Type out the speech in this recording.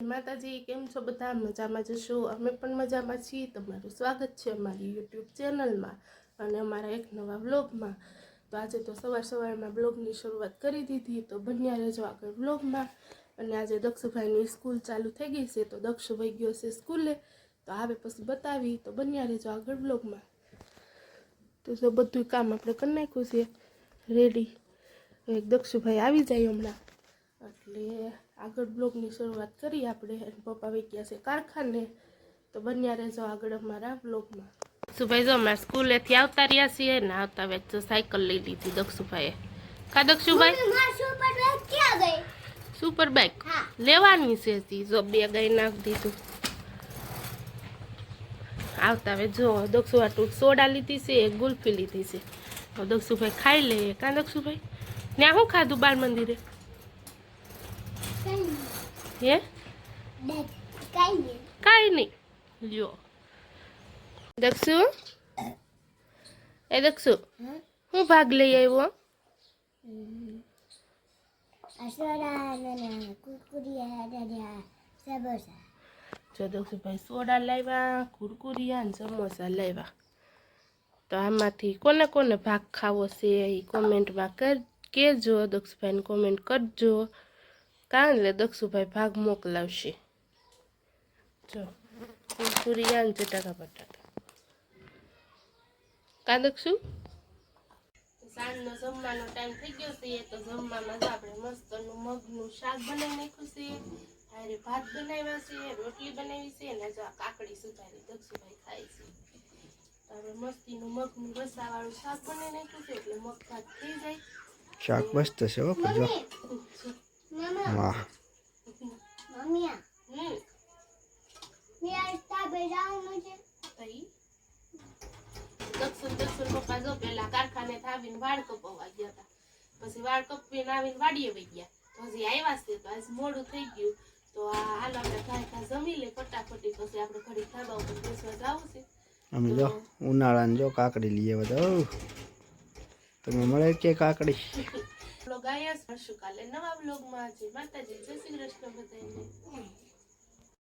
માતાજી, કેમ છો? બધા મજામાં જશો અમે પણ મજામાં છીએ. તમારું સ્વાગત છે અમારી યુટ્યુબ ચેનલમાં અને અમારા એક નવા બ્લોગમાં તો આજે તો સવાર સવારમાં બ્લોગની શરૂઆત કરી દીધી. તો બન્યા રહેજો આગળ બ્લોગમાં અને આજે દક્ષભાઈની સ્કૂલ ચાલુ થઈ ગઈ છે, તો દક્ષ વહી ગયો છે સ્કૂલે. તો આવે પછી બતાવી. તો બન્યા રહેજો આગળ બ્લોગમાં તો જો બધું કામ આપણે કરી નાખ્યું છે. રેડી એક દક્ષુભાઈ આવી જાય હમણાં. એટલે આગળ બ્લોગની શરૂઆત કરી. આપણે અને પપ્પા વહી ગયા છે કારખાને. તો બન્યા રહેજો આગળ અમારા બ્લોગમાં. દક્ષુભાઈ જો અમારા સ્કૂલેથી આવતા રહ્યા છીએ ને આવતા વેચ સાયકલ લઈ લીધી દક્ષુભાઈએ. કા દક્ષુભાઈ? સુપર બાઇક લેવાની છે જો બે ગઈ નાખી દીધું. આવતા હવે જો દક્ષુભાઈ ટૂંક સોડા લીધી છે એક ગુલ્ફી લીધી છે. દક્ષુભાઈ ખાઈ લઈએ કાં દક્ષુભાઈ? ત્યાં શું ખાધું બાળ મંદિરે હે? કાંઈ નહીં. લ્યો. દક્ષુ? એ દક્ષુ, હું ભાગ લઈ આવ્યો? જો દક્ષુભાઈ સોડા લાવ્યા, કુરકુરિયા અને સમોસા લાવ્યા. તો આમાંથી કોને કોને ભાગ ખાવો છે એ કોમેન્ટમાં કર કહેજો દક્ષુભાઈને કોમેન્ટ કરજો. કારણ એટલે દક્ષુભાઈ ભાગ મોકલાવશે જો કુરકુરિયા ને ચટાકા બટાકા કા દક્ષુ સાંજનો જમવાનો ટાઈમ થઈ ગયો છે તો જમવામાં તો આપણે મસ્તનું મગનું શાક બનાવી નાખ્યું છે. હારે ભાત બનાવ્યા છે રોટલી બનાવી છે અને જો કાકડી સુધારી દક્ષુભાઈ ખાય છે. તો હવે મસ્તીનું મગનું રસાવાળું શાક બનાવી નાખ્યું છે એટલે મગ ભાત થઈ જાય. શાક મસ્ત છે હો વાહ. હમ તઈ? દક્ષિણ દક્ષિણ પપ્પા જો પેલા કારખાને આવીને વાળ કપાવવા ગયા હતા પછી વાળ કપીને આવીને વાડીએ વહી ગયા. પછી આવ્યા છે તો આજ મોડું થઈ ગયું. તો આ હાલ આપણે ઘા જમી લે ફટાફટી. પછી આપણે ઘડી ખાવા ઉપર બેસવા જવું છે. અમે જો ઉનાળાને જો કાકડી લઈએ બધા તમે મળે કે કાકડી? બ્લોગ આયા શું કાલે નવા બ્લોગમાં આજે માતાજી. જય શ્રી કૃષ્ણ બધાને